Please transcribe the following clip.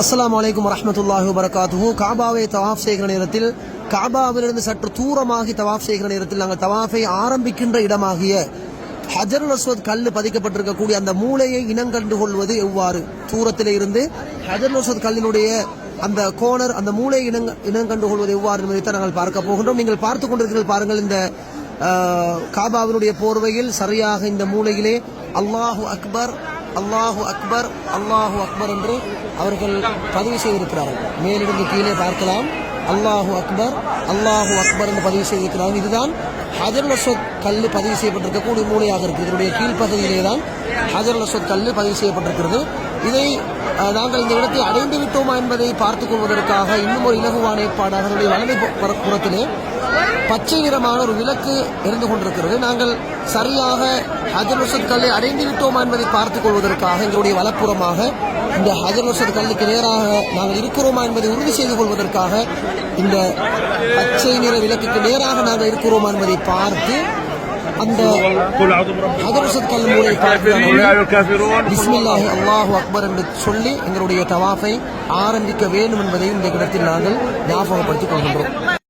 அஸ்லாம் அலைக்கும் வரமத்துல்லாஹி வபரகாத்துஹு. காபாவை தவாஃப் செய்கிற நேரத்தில் காபாவிலிருந்து சற்று தூரமாகி தவாஃப் செய்கிற நேரத்தில் நாங்கள் தவாஃபை ஆரம்பிக்கின்ற இடமாகிய ஹஜர் அஸ்வத் கல் பதிக்கப்பட்டிருக்கக்கூடிய அந்த மூளையை இனங்கண்டு கொள்வது எவ்வாறு? தூரத்திலே இருந்து ஹஜருல் அஸ்வத் கல்லினுடைய அந்த கோணர் அந்த மூளையை இனங்க இனங்கண்டு கொள்வது எவ்வாறு என்பதை தான் நாங்கள் பார்க்க போகின்றோம். நீங்கள் பார்த்து கொண்டிருக்கிறீர்கள் பாருங்கள் இந்த காபாவினுடைய போர்வையில் சரியாக இந்த மூலையிலே அல்லாஹு அக்பர் அல்லாஹு அக்பர் அல்லாஹு அக்பர் என்று அவர்கள் பதிவு செய்திருக்கிறார்கள். மேலிருந்து கீழே பார்க்கலாம். அல்லாஹு அக்பர் அல்லாஹு அக்பர் என்று பதிவு செய்திருக்கிறார்கள். இதுதான் ஹஜர் அஸ்வத் கல் பதிவு செய்யப்பட்டிருக்கக்கூடிய மூலையாக இருக்குது இதனுடைய கீழ்ப்பகுதியிலே தான் ஹஜர் அஸ்வத் கல் பதிவு செய்யப்பட்டிருக்கிறது. இதை நாங்கள் இந்த இடத்தை அடைந்து விட்டோமா என்பதை பார்த்துக் கொள்வதற்காக இன்னும் ஒரு இலகுவான ஏற்பாடாக அதனுடைய வலது புறத்திலே பச்சை நிறமான ஒரு விளக்கு எரிந்து கொண்டிருக்கிறது. நாங்கள் சரியாக ஹஜர்வசத் கல்லை அடைந்து விட்டோமா என்பதை பார்த்துக் கொள்வதற்காக எங்களுடைய வலப்புறமாக இந்த ஹஜர்வசத் கல்லுக்கு நேராக நாங்கள் இருக்கிறோமா என்பதை உறுதி செய்து கொள்வதற்காக இந்த பச்சை நிற விளக்குக்கு நேராக நாங்கள் இருக்கிறோமா என்பதை பார்த்து அந்த அதிரசத்கல் மூலை பிஸ்மில்லாஹி அல்லாஹு அக்பர் என்று சொல்லி எங்களுடைய தவாஃபை ஆரம்பிக்க வேண்டும் என்பதையும் இந்த இடத்தில் நாங்கள் ஞாபகப்படுத்திக் கொள்கின்றோம்.